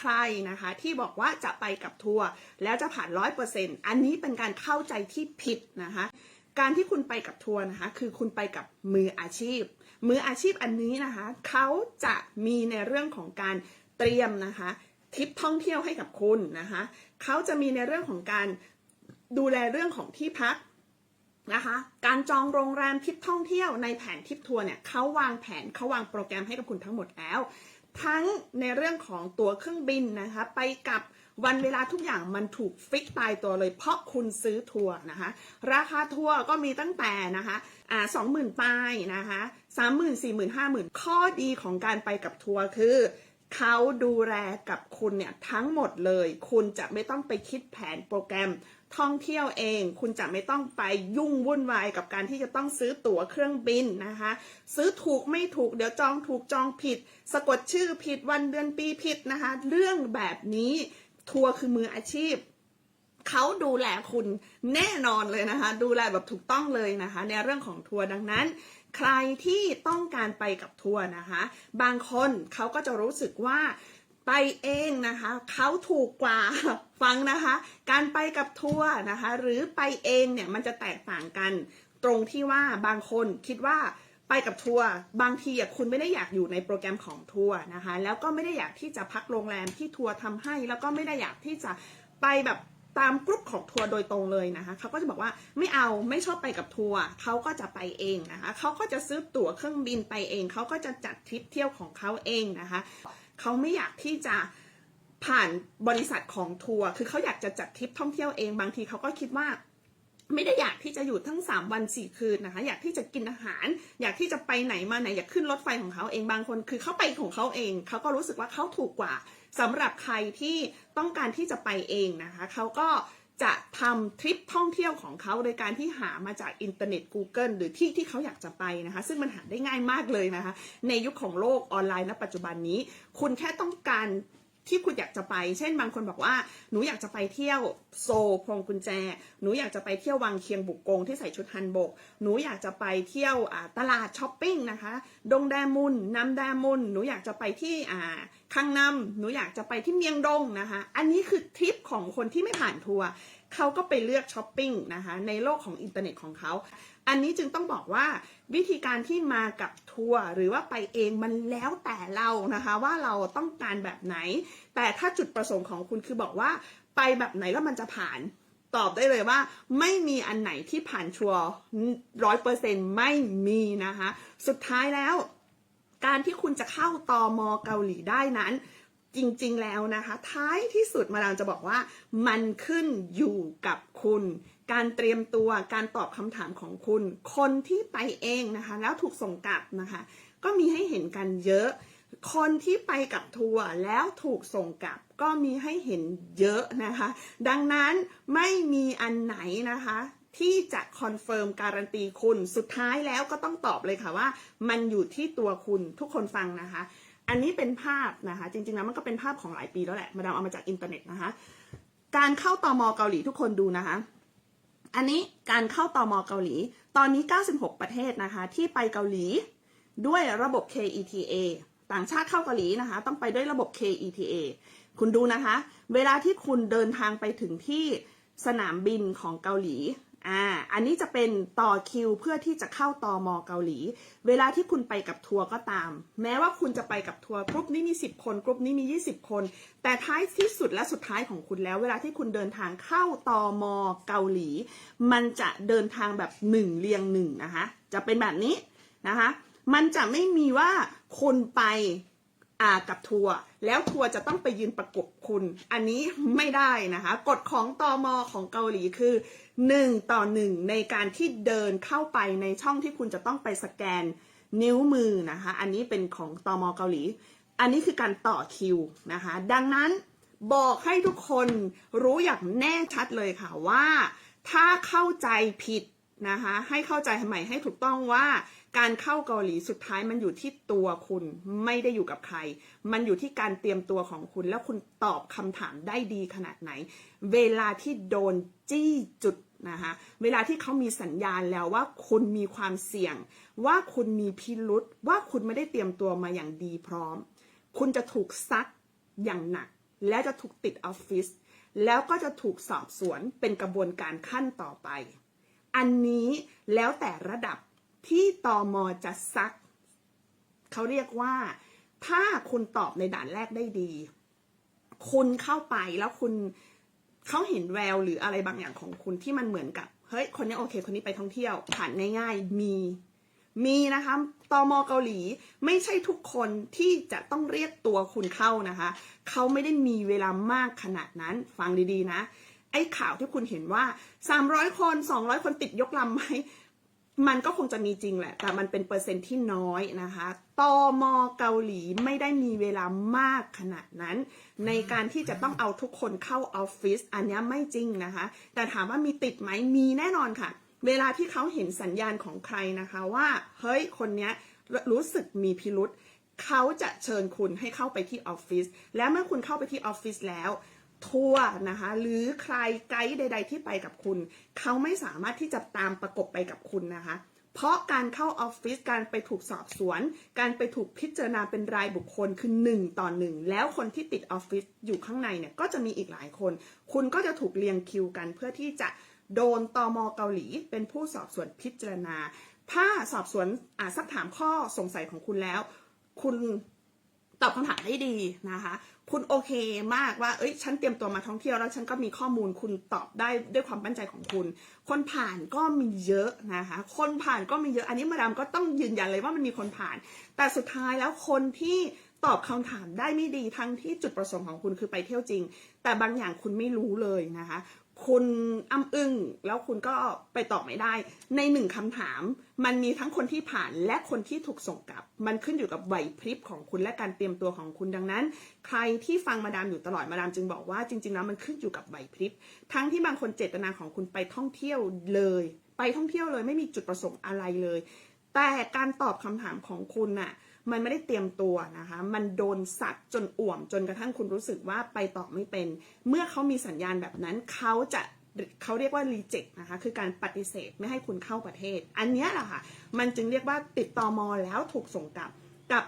ใครนะคะ ที่บอกว่าจะไปกับทัวร์แล้วจะผ่านร้อยเปอร์เซ็นต์อันนี้เป็นการเข้าใจที่ผิดนะคะ การที่คุณไปกับทัวร์นะคะ คือคุณไปกับมืออาชีพ มืออาชีพอันนี้นะคะเขาจะมีในเรื่องของการเตรียมนะคะทริปท่องเที่ยวให้กับคุณนะคะเขาจะมีในเรื่องของการดูแลเรื่องของที่พักนะคะการจองโรงแรมทริปท่องเที่ยวในแผนทริปทัวร์เนี่ยเขาวางแผนเขาวางโปรแกรมให้กับคุณทั้งหมดแล้ว ทั้งในเรื่องของตัวเครื่องบินนะคะ ไปกับวันเวลาทุกอย่างมันถูกฟิกตายตัวเลยเพราะคุณซื้อทัวร์นะคะ ราคาทัวร์ก็มีตั้งแต่นะคะอ่าสองหมื่นปลายนะคะสามหมื่นสี่หมื่นห้าหมื่นข้อดีของการไปกับทัวร์คือเขาดูแลกับคุณเนี่ยทั้งหมดเลย คุณจะไม่ต้องไปคิดแผนโปรแกรม ท่องเที่ยวเอง คุณจะไม่ต้องไปยุ่งวุ่นวายกับการที่จะต้องซื้อตั๋วเครื่องบินนะคะ ซื้อถูกไม่ถูกเดี๋ยวจองถูกจองผิด สะกดชื่อผิดวันเดือนปีผิดนะคะ เรื่องแบบนี้ทัวร์คือมืออาชีพเขาดูแลคุณแน่นอนเลยนะคะ ดูแลแบบถูกต้องเลยนะคะ ในเรื่องของทัวร์ดังนั้น ใครที่ต้องการไปกับทัวร์นะคะ บางคนเขาก็จะรู้สึกว่า ไปเองนะคะเขาถูกกว่าฟังนะคะ การไปกับทัวร์นะคะ หรือไปเองเนี่ยมันจะแตกต่างกันตรงที่ว่าบางคนคิดว่าไปกับทัวร์บางทีอะคุณไม่ได้อยากอยู่ในโปรแกรมของทัวร์นะคะ แล้วก็ไม่ได้อยากที่จะพักโรงแรมที่ทัวร์ทำให้ แล้วก็ไม่ได้อยากที่จะไปแบบตามกรุ๊ปของทัวร์โดยตรงเลยนะคะเขาก็จะบอกว่าไม่เอาไม่ชอบไปกับทัวร์เขาก็จะไปเองนะคะเขาก็จะซื้อตั๋วเครื่องบินไปเองเขาก็จะจัดทริปเที่ยวของเขาเองนะคะ เขาไม่อยากที่จะผ่านบริษัทของทัวร์คือเขาอยากจะจัดทริปท่องเที่ยวเองบางทีเขาก็คิดว่าไม่ได้อยากที่จะอยู่ทั้ง 3 วัน 4 คืนนะคะ อยากที่จะกินอาหาร อยากที่จะไปไหนมาไหน อยากขึ้นรถไฟของเขาเองบางคน คือเขาไปของเขาเอง เขาก็รู้สึกว่าเขาถูกกว่าสำหรับใครที่ต้องการที่จะไปเองนะคะ เขาก็ จะทำทริปท่องเที่ยวของเขาโดยการที่หามาจากอินเทอร์เน็ต Google หรือที่ที่เขาอยากจะไปนะคะ ซึ่งมันหาได้ง่ายมากเลยนะคะ ในยุคของโลกออนไลน์ณปัจจุบันนี้ คุณแค่ต้องการที่คุณอยากจะไป เช่นบางคนบอกว่า หนูอยากจะไปเที่ยวโซลพรมกุญแจ หนูอยากจะไปเที่ยววังเคียงบุกกงที่ใส่ชุดฮันบก หนูอยากจะไปเที่ยวตลาดช้อปปิ้งนะคะ ดงแดมุนน้ำแดมุน หนูอยากจะไปที่อ่าคังนำหนูอยากจะไปที่เมียงดงนะคะ อันนี้คือทริปของคนที่ไม่ผ่านทัวร์ เขาก็ไปเลือกช้อปปิ้งนะคะในโลกของอินเทอร์เน็ตของเขา อันนี้จึงต้องบอกว่าวิธีการที่มากับทัวร์หรือว่าไปเองมันแล้วแต่เรานะคะว่าเราต้องการแบบไหน แต่ถ้าจุดประสงค์ของคุณคือบอกว่าไปแบบไหนแล้วมันจะผ่านตอบได้เลยว่าไม่มีอันไหนที่ผ่านชัวร้อยเปอร์เซ็นไม่มีนะคะ สุดท้ายแล้ว การที่คุณจะเข้าตอมอเกาหลีได้นั้น จริงๆแล้วนะคะ ท้ายที่สุดมาดามจะบอกว่า มันขึ้นอยู่กับคุณ การเตรียมตัวการตอบคำถามของคุณ คนที่ไปเองนะคะ แล้วถูกส่งกลับนะคะ ก็มีให้เห็นกันเยอะ คนที่ไปกับทัวร์แล้วถูกส่งกลับ ก็มีให้เห็นเยอะนะคะ ดังนั้นไม่มีอันไหนนะคะที่จะคอนเฟิร์มการันตีคุณ สุดท้ายแล้วก็ต้องตอบเลยค่ะว่า มันอยู่ที่ตัวคุณทุกคนฟังนะคะ อันนี้เป็นภาพนะคะ จริงๆแล้วมันก็เป็นภาพของหลายปีแล้วแหละ มาดามเอามาจากอินเทอร์เน็ตนะคะ การเข้าตอมอเกาหลีทุกคนดูนะคะ อันนี้การเข้าตอมอเกาหลี ตอนนี้ 96 ประเทศนะคะ ที่ไปเกาหลีด้วยระบบ KETA ต่างชาติเข้าเกาหลีนะคะ ต้องไปด้วยระบบ KETA คุณดูนะคะ เวลาที่คุณเดินทางไปถึงที่สนามบินของเกาหลี อ่า อันนี้จะเป็นต่อคิวเพื่อที่จะเข้าตอมอเกาหลี เวลาที่คุณไปกับทัวร์ก็ตาม แม้ว่าคุณจะไปกับทัวร์กรุ๊ปนี้มี 10 คนกรุ๊ปนี้มี 20 คน แต่ท้ายที่สุดและสุดท้ายของคุณแล้ว เวลาที่คุณเดินทางเข้าตอมอเกาหลี มันจะเดินทางแบบหนึ่งเรียงหนึ่งนะคะ จะเป็นแบบนี้นะคะ มันจะไม่มีว่าคุณไป กับทัวร์แล้วทัวร์จะต้องไปยืนประกบคุณ อันนี้ไม่ได้นะคะกฎของตอมอของเกาหลีคือ 1 ต่อ 1 ในการที่เดินเข้าไปในช่องที่คุณจะต้องไปสแกนนิ้วมือนะคะอันนี้เป็นของตอมอเกาหลี อันนี้คือการต่อคิวนะคะดังนั้นบอกให้ทุกคนรู้อย่างแน่ชัดเลยค่ะว่า ถ้าเข้าใจผิดนะคะให้เข้าใจใหม่ให้ถูกต้องว่า การเข้าเกาหลีสุดท้ายมันอยู่ที่ตัวคุณไม่ได้อยู่กับใคร มันอยู่ที่การเตรียมตัวของคุณ แล้วคุณตอบคำถามได้ดีขนาดไหน เวลาที่โดนจี้จุดนะคะเวลาที่เขามีสัญญาณแล้วว่าคุณมีความเสี่ยง ว่าคุณมีพิรุษว่าคุณไม่ได้เตรียมตัวมาอย่างดีพร้อม คุณจะถูกซักอย่างหนัก แล้วจะถูกติดออฟฟิศแล้วก็จะถูกสอบสวนเป็นกระบวนการขั้นต่อไป อันนี้แล้วแต่ระดับ ที่ตอมอจะซัก เขาเรียกว่า ถ้าคุณตอบในด่านแรกได้ดี คุณเข้าไปแล้วคุณเขาเห็นแววหรืออะไรบางอย่างของคุณที่มันเหมือนกับ เฮ้ย คนนี้โอเค คนนี้ไปท่องเที่ยว ผ่านง่าย ๆ มี มีนะคะตอมเกาหลี ไม่ใช่ทุกคนที่จะต้องเรียกตัวคุณเข้านะคะ เขาไม่ได้มีเวลามากขนาดนั้น ฟังดีๆนะ ไอ้ข่าวที่คุณเห็นว่า 300 คน 200 คนติดยกลำไหม มันก็คงจะมีจริงแหละ แต่มันเป็นเปอร์เซ็นต์ที่น้อยนะคะตอมเกาหลีไม่ได้มีเวลามากขนาดนั้น ในการที่จะต้องเอาทุกคนเข้าออฟฟิศอันนี้ไม่จริงนะคะ แต่ถามว่ามีติดไหมมีแน่นอนค่ะ เวลาที่เขาเห็นสัญญาณของใครนะคะว่า เฮ้ยคนเนี้ยรู้สึกมีพิรุษเขาจะเชิญคุณให้เข้าไปที่ออฟฟิศและเมื่อคุณเข้าไปที่ออฟฟิศแล้ว ทัวร์นะคะ หรือใครไกด์ใด ๆ ที่ไปกับคุณ เขาไม่สามารถที่จะตามประกบไปกับคุณนะคะ เพราะการเข้าออฟฟิศการไปถูกสอบสวน การไปถูกพิจารณาเป็นรายบุคคลคือหนึ่งต่อหนึ่งแล้วคนที่ติดออฟฟิศอยู่ข้างในเนี่ยก็จะมีอีกหลายคน คุณก็จะถูกเรียงคิวกัน เพื่อที่จะโดนตอมเกาหลี เป็นผู้สอบสวนพิจารณา ถ้าสอบสวนอ่าสักถามข้อสงสัยของคุณแล้ว คุณ ตอบคำถามได้ดีนะคะ คุณโอเคมากว่า เอ้ย ฉันเตรียมตัวมาท่องเที่ยวแล้วฉันก็มีข้อมูลคุณตอบได้ด้วยความมั่นใจของคุณ คนผ่านก็มีเยอะนะคะ คนผ่านก็มีเยอะ อันนี้มาดามก็ต้องยืนยันเลยว่ามันมีคนผ่าน แต่สุดท้ายแล้วคนที่ตอบคำถามได้ไม่ดีทั้งที่จุดประสงค์ของคุณคือไปเที่ยวจริง แต่บางอย่างคุณไม่รู้เลยนะคะ คุณอ้ำอึ้งแล้วคุณก็ไปตอบไม่ได้ ในหนึ่งคำถาม มันมีทั้งคนที่ผ่านและคนที่ถูกส่งกลับ มันขึ้นอยู่กับไหวพริบของคุณและการเตรียมตัวของคุณดังนั้น ใครที่ฟังมาดามอยู่ตลอดมาดามจึงบอกว่าจริง ๆ แล้วมันขึ้นอยู่กับไหวพริบ ทั้งที่บางคนเจตนาของคุณไปท่องเที่ยวเลย ไปท่องเที่ยวเลย ไม่มีจุดประสงค์อะไรเลย แต่การตอบคำถามของคุณน่ะ มันไม่ได้เตรียมตัวนะคะ มันโดนสัตว์จนอ่วมจนกระทั่งคุณรู้สึกว่าไปต่อไม่เป็น เมื่อเขามีสัญญาณแบบนั้นเขาจะเขาเรียกว่า reject นะคะ คือการปฏิเสธไม่ให้คุณเข้าประเทศ อันนี้แหละค่ะ มันจึงเรียกว่าติดตอมอแล้วถูกส่งกลับ กับ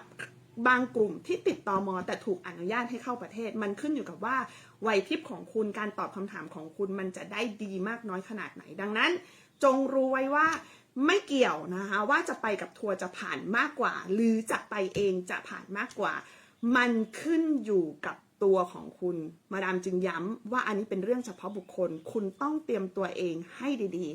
บางกลุ่มที่ติดตอมอแต่ถูกอนุญาตให้เข้าประเทศ มันขึ้นอยู่กับว่าไหวพริบของคุณ การตอบคำถามของคุณ มันจะได้ดีมากน้อยขนาดไหน ดังนั้น จงรู้ไว้ว่า ไม่เกี่ยวนะคะว่าจะไปกับทัวร์จะผ่านมากกว่า หรือจะไปเองจะผ่านมากกว่า มันขึ้นอยู่กับตัวของคุณ มาดามจึงย้ำว่าอันนี้เป็นเรื่องเฉพาะบุคคล คุณต้องเตรียมตัวเองให้ดี